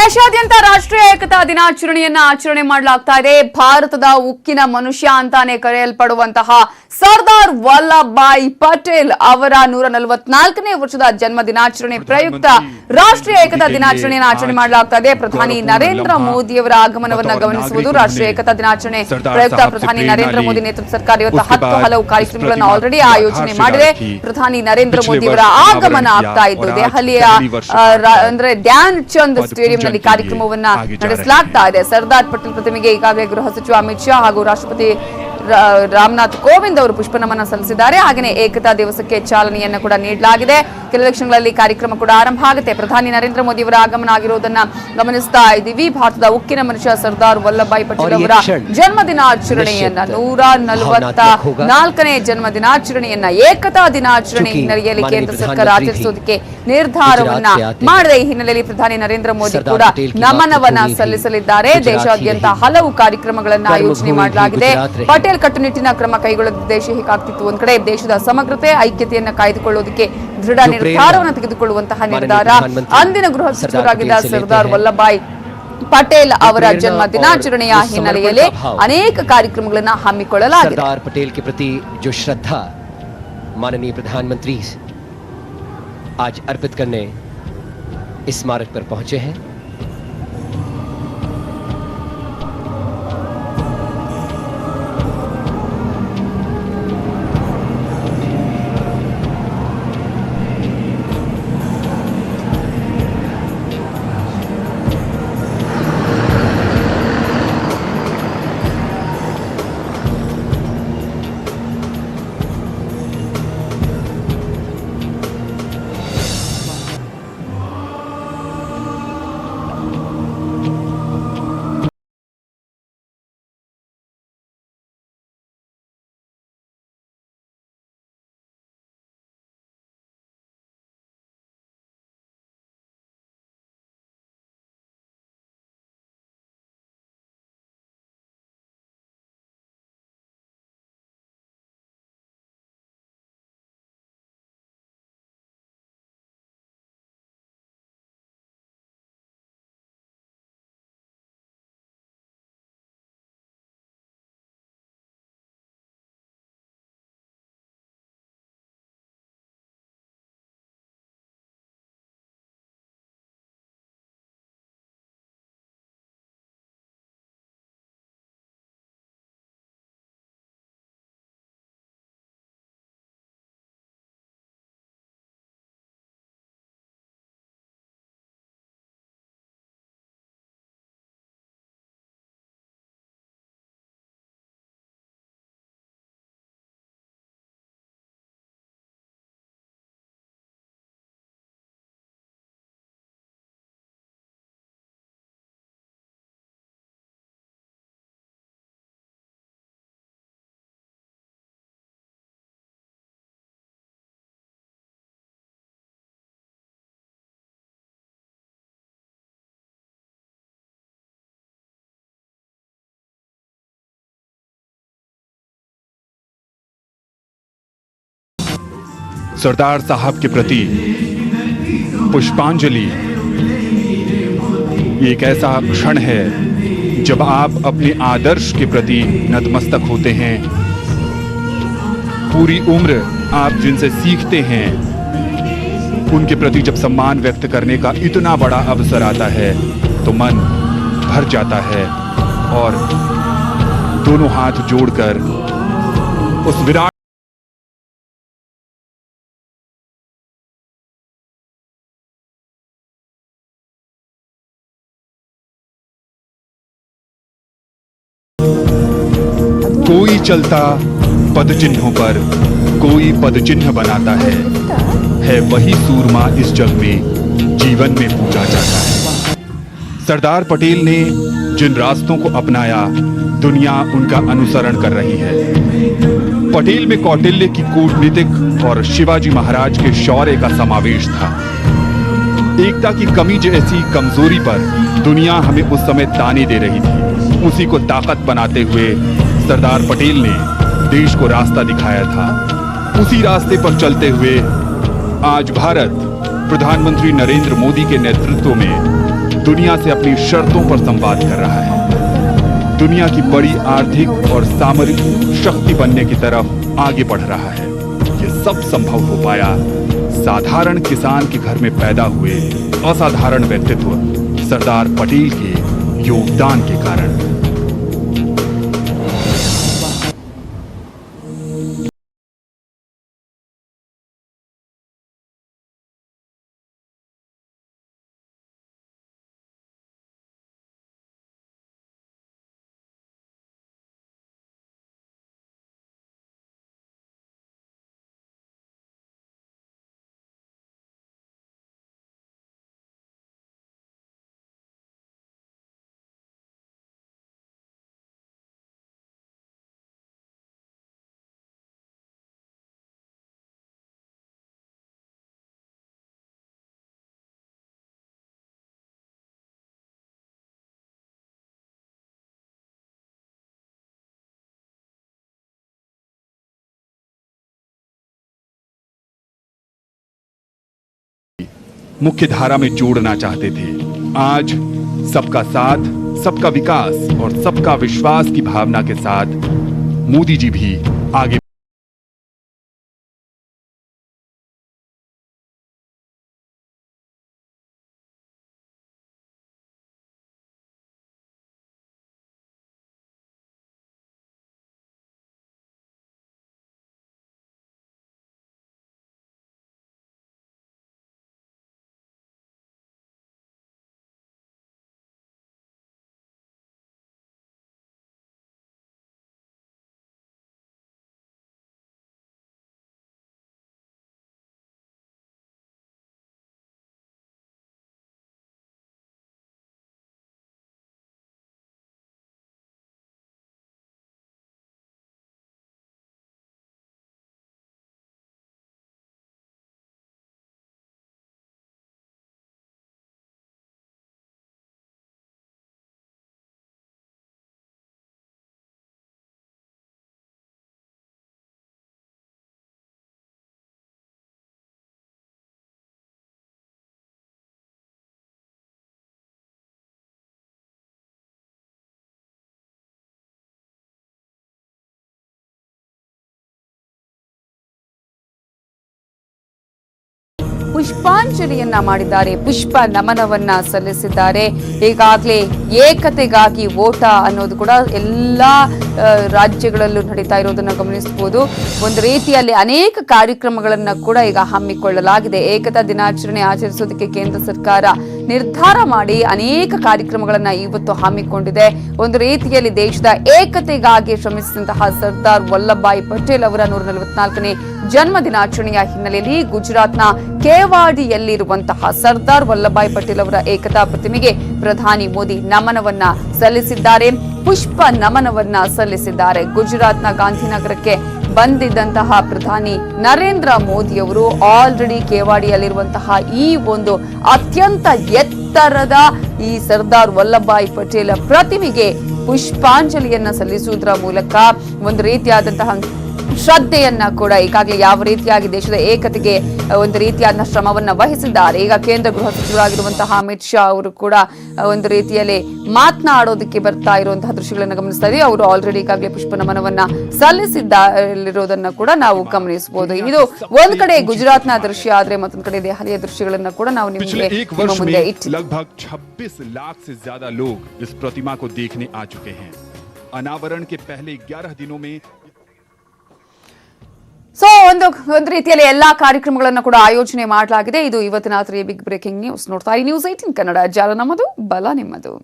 ದೇಶಾದ್ಯಂತ ರಾಷ್ಟ್ರೀಯ ಏಕತಾ ದಿನಾಚರಣೆಯನ್ನ ಆಚರಣೆ ಮಾಡಲಾಗ್ತಾ ಇದೆ. ಭಾರತದ ಉಕ್ಕಿನ ಮನುಷ್ಯ ಅಂತಾನೆ ಕರೆಯಲ್ಪಡುವಂತಹ ಸರ್ದಾರ್ ವಲ್ಲಭಾಯಿ ಪಟೇಲ್ ಅವರ ನೂರ ನಲವತ್ನಾಲ್ಕನೇ ವರ್ಷದ ಜನ್ಮ ದಿನಾಚರಣೆ ಪ್ರಯುಕ್ತ ರಾಷ್ಟ್ರೀಯ ಏಕತಾ ದಿನಾಚರಣೆಯನ್ನು ಆಚರಣೆ ಮಾಡಲಾಗ್ತಾ ಇದೆ ಪ್ರಧಾನಿ ನರೇಂದ್ರ ಮೋದಿಯವರ ಆಗಮನವನ್ನು ಗಮನಿಸುವುದು ರಾಷ್ಟ್ರೀಯ ಏಕತಾ ದಿನಾಚರಣೆ. ಪ್ರಯುಕ್ತ ಪ್ರಧಾನಿ ನರೇಂದ್ರ ಮೋದಿ ನೇತೃತ್ವ ಸರ್ಕಾರ ಇವತ್ತು ಹತ್ತು ಹಲವು ಕಾರ್ಯಕ್ರಮಗಳನ್ನು ಆಲ್ರೆಡಿ ಆಯೋಜನೆ ಮಾಡಿದೆ. ಪ್ರಧಾನಿ ನರೇಂದ್ರ ಮೋದಿ ಅವರ ಆಗಮನ ಆಗ್ತಾ ಇದ್ದು ದೆಹಲಿಯ ಅಂದ್ರೆ ಧ್ಯಾನ್ ಚಂದ್ ಸ್ಟೇಡಿಯಂನಲ್ಲಿ ಕಾರ್ಯಕ್ರಮವನ್ನ ನಡೆಸಲಾಗ್ತಾ ಇದೆ. ಸರ್ದಾರ್ ಪಟೇಲ್ ಪ್ರತಿಮೆಗೆ ಈಗಾಗಲೇ ಗೃಹ ಸಚಿವ ಅಮಿತ್ ಶಾ ಹಾಗೂ ರಾಷ್ಟ್ರಪತಿ ರಾಮನಾಥ್ ಕೋವಿಂದ್ ಅವರು ಪುಷ್ಪನಮನ ಸಲ್ಲಿಸಿದ್ದಾರೆ. ಹಾಗೆಯೇ ಏಕತಾ ದಿವಸಕ್ಕೆ ಚಾಲನೆಯನ್ನು ಕೂಡ ನೀಡಲಾಗಿದೆ. ಕ್ಷಣಗಳಲ್ಲಿ ಕಾರ್ಯಕ್ರಮ ಕೂಡ ಆರಂಭ ಆಗುತ್ತೆ. ಪ್ರಧಾನಿ ನರೇಂದ್ರ ಮೋದಿ ಅವರ ಆಗಮನ ಆಗಿರುವುದನ್ನ ಗಮನಿಸ್ತಾ ಇದ್ದೀವಿ. ಭಾರತದ ಉಕ್ಕಿನ ಮನುಷ್ಯ ಸರ್ದಾರ್ ವಲ್ಲಭಾಯ್ ಪಟೇಲ್ ಅವರ ಜನ್ಮದಿನಾಚರಣೆಯನ್ನ ನೂರ ನಲವತ್ತ ನಾಲ್ಕನೇ ಜನ್ಮ ದಿನಾಚರಣೆಯನ್ನ ಏಕತಾ ದಿನಾಚರಣೆ ಹಿನ್ನೆಲೆಯಲ್ಲಿ ಕೇಂದ್ರ ಸರ್ಕಾರ ಆಚರಿಸುವುದಕ್ಕೆ ನಿರ್ಧಾರವನ್ನ ಮಾಡಿದೆ ಈ ಹಿನ್ನೆಲೆಯಲ್ಲಿ ಪ್ರಧಾನಿ ನರೇಂದ್ರ ಮೋದಿ ಕೂಡ ನಮನವನ್ನ ಸಲ್ಲಿಸಲಿದ್ದಾರೆ. ದೇಶಾದ್ಯಂತ ಹಲವು ಕಾರ್ಯಕ್ರಮಗಳನ್ನ ಆಯೋಜನೆ ಮಾಡಲಾಗಿದೆ. ಪಟೇಲ್ ಕಟ್ಟುನಿಟ್ಟಿನ ಕ್ರಮ ಕೈಗೊಳ್ಳದ ದೇಶ ಹೀಗಾಗ್ತಿತ್ತು. ಒಂದ್ ಕಡೆ ದೇಶದ ಸಮಗ್ರತೆ ಐಕ್ಯತೆಯನ್ನ ಕಾಯ್ದುಕೊಳ್ಳುವುದಕ್ಕೆ ದೃಢ ನಿರ್ಧಾರವನ್ನು ತೆಗೆದುಕೊಳ್ಳುವಂತಹ ನಿರ್ಧಾರ ಅಂದಿನ ಗೃಹ ಸಚಿವರಾಗಿದ್ದ ಸರ್ದಾರ್ ವಲ್ಲಭಾಯ್ ಪಟೇಲ್ ಅವರ ಜನ್ಮ ದಿನಾಚರಣೆಯ ಹಿನ್ನೆಲೆಯಲ್ಲಿ ಅನೇಕ ಕಾರ್ಯಕ್ರಮಗಳನ್ನ ಹಮ್ಮಿಕೊಳ್ಳಲಾಗಿದೆ सरदार पटेल के प्रति जो श्रद्धा माननीय प्रधानमंत्री आज अर्पित करने इस स्मारक पर पहुंचे हैं सरदार साहब के प्रति पुष्पांजलि। एक ऐसा क्षण है जब आप अपने आदर्श के प्रति नतमस्तक होते हैं। पूरी उम्र आप जिनसे सीखते हैं, उनके प्रति जब सम्मान व्यक्त करने का इतना बड़ा अवसर आता है तो मन भर जाता है और दोनों हाथ जोड़कर उस विराट चलता पद चिन्हों पर कोई पद चिन्ह बनाता है। है वही सूरमा इस जग में, जीवन में पूजा जाता है। सरदार पटेल ने जिन रास्तों को अपनाया, दुनिया उनका अनुसरण कर रही है। पटेल में कौटिल्य की कूटनीतिक और शिवाजी महाराज के शौर्य का समावेश था। एकता की कमी जैसी कमज़ोरी पर दुनिया हमें उस समय ताने दे रही थी। उसी को ताकत बनाते हुए सरदार पटेल ने देश को रास्ता दिखाया था। उसी रास्ते पर चलते हुए आज भारत प्रधानमंत्री नरेंद्र मोदी के नेतृत्व में दुनिया से अपनी शर्तों पर संवाद कर रहा है। दुनिया की बड़ी आर्थिक और सामरिक शक्ति बनने की तरफ़ आगे बढ़ रहा है। ये सब संभव हो पाया। साधारण किसान के घर में पैदा हुए असाधारण व्यक्तित्व सरदार पटेल के योगदान के कारण। मुख्य धारा में जोड़ना चाहते थे। आज सबका साथ, सबका विकास और सबका विश्वास की भावना के साथ मोदी जी भी आगे ಪುಷ್ಪಾಂಜಲಿಯನ್ನ ಮಾಡಿದ್ದಾರೆ. ಪುಷ್ಪ ನಮನವನ್ನ ಸಲ್ಲಿಸಿದ್ದಾರೆ. ಈಗಾಗಲೇ ಏಕತೆಗಾಗಿ ಓಟ ಅನ್ನೋದು ಕೂಡ ಎಲ್ಲಾ ರಾಜ್ಯಗಳಲ್ಲೂ ನಡೀತಾ ಇರೋದನ್ನ ಗಮನಿಸಬಹುದು. ಒಂದು ರೀತಿಯಲ್ಲಿ ಅನೇಕ ಕಾರ್ಯಕ್ರಮಗಳನ್ನ ಕೂಡ ಈಗ ಹಮ್ಮಿಕೊಳ್ಳಲಾಗಿದೆ. ಏಕತಾ ದಿನಾಚರಣೆ ಆಚರಿಸೋದಕ್ಕೆ ಕೇಂದ್ರ ಸರ್ಕಾರ ನಿರ್ಧಾರ ಮಾಡಿ ಅನೇಕ ಕಾರ್ಯಕ್ರಮಗಳನ್ನ ಇವತ್ತು ಹಮ್ಮಿಕೊಂಡಿದೆ. ಒಂದು ರೀತಿಯಲ್ಲಿ ದೇಶದ ಏಕತೆಗಾಗಿ ಶ್ರಮಿಸಿದಂತಹ ಸರ್ದಾರ್ ವಲ್ಲಭಾಯಿ ಪಟೇಲ್ ಅವರ ನೂರ ನಲವತ್ನಾಲ್ಕನೇ ಜನ್ಮ ದಿನಾಚರಣೆಯ ಹಿನ್ನೆಲೆಯಲ್ಲಿ ಗುಜರಾತ್ನ ಕೇವಾಡಿಯಲ್ಲಿರುವಂತಹ ಸರ್ದಾರ್ ವಲ್ಲಭಾಯಿ ಪಟೇಲ್ ಅವರ ಏಕತಾ ಪ್ರತಿಮೆಗೆ ಪ್ರಧಾನಿ ಮೋದಿ ನಮನವನ್ನ ಸಲ್ಲಿಸಿದ್ದಾರೆ. ಪುಷ್ಪ ನಮನವನ್ನ ಸಲ್ಲಿಸಿದ್ದಾರೆ. ಗುಜರಾತ್ನ ಗಾಂಧಿನಗರಕ್ಕೆ ಬಂದಿದ್ದಂತಹ ಪ್ರಧಾನಿ ನರೇಂದ್ರ ಮೋದಿ ಅವರು ಆಲ್ರೆಡಿ ಕೇವಾಡಿಯಲ್ಲಿರುವಂತಹ ಈ ಒಂದು ಅತ್ಯಂತ ಎತ್ತರದ ಈ ಸರ್ದಾರ್ ವಲ್ಲಭಾಯಿ ಪಟೇಲ್ ಪ್ರತಿಮೆಗೆ ಪುಷ್ಪಾಂಜಲಿಯನ್ನ ಸಲ್ಲಿಸುವುದರ ಮೂಲಕ ಒಂದು ರೀತಿಯಾದಂತಹ ಶ್ರದ್ಧೆಯನ್ನ ಕೂಡ ಈಗಾಗಲೇ ಯಾವ ರೀತಿಯಾಗಿ ದೇಶದ ಏಕತೆಗೆ ಅಹ್, ಒಂದು ರೀತಿಯಾದ ಶ್ರಮವನ್ನ ವಹಿಸಿದ್ದಾರೆ ಈಗ ಕೇಂದ್ರ ಗೃಹ ಸಚಿವರಾಗಿರುವಂತಹ ಅಮಿತ್ ಶಾ ಅವರು ಕೂಡ ಅಹ್, ಒಂದು ರೀತಿಯಲ್ಲಿ ಮಾತನಾಡೋದಕ್ಕೆ ಬರ್ತಾ ಇರುವಂತಹ ದೃಶ್ಯಗಳನ್ನ ಗಮನಿಸ್ತಾ ಇದೀವಿ ಅವರು ಆಲ್ರೆಡಿ ಈಗಾಗಲೇ ಪುಷ್ಪ ನಮನವನ್ನ ಸಲ್ಲಿಸಿದ್ದಾರಿರೋದನ್ನ ಕೂಡ ನಾವು ಗಮನಿಸಬಹುದು ಇದು ಒಂದ್ ಕಡೆ ಗುಜರಾತ್ನ ದೃಶ್ಯ ಆದ್ರೆ ಮತ್ತೊಂದ್ ಕಡೆ ದೆಹಲಿಯ ದೃಶ್ಯಗಳನ್ನ ಕೂಡ ನಾವು पिछले ನಿಮಗೆ एक ನಿಮ್ಮ वर्ष ಮುಂದೆ में ಇಟ್ಟಿದ್ದೀವಿ लगभग 26 लाख से ज्यादा लोग इस प्रतिमा को देखने आ चुके हैं अनावरण के पहले 11 दिनों में ಸೊ ಒಂದು ಒಂದು ರೀತಿಯಲ್ಲಿ ಎಲ್ಲಾ ಕಾರ್ಯಕ್ರಮಗಳನ್ನು ಕೂಡ ಆಯೋಜನೆ ಮಾಡಲಾಗಿದೆ. ಇದು ಇವತ್ತಿನ ರಾತ್ರಿಯ ಬಿಗ್ ಬ್ರೇಕಿಂಗ್ ನ್ಯೂಸ್. ನೋಡ್ತಾ ಈ ನ್ಯೂಸ್ ಏಟಿನ್ ಕನ್ನಡ. ಜಾಲ ನಮ್ಮದು, ಬಲ ನಿಮ್ಮದು.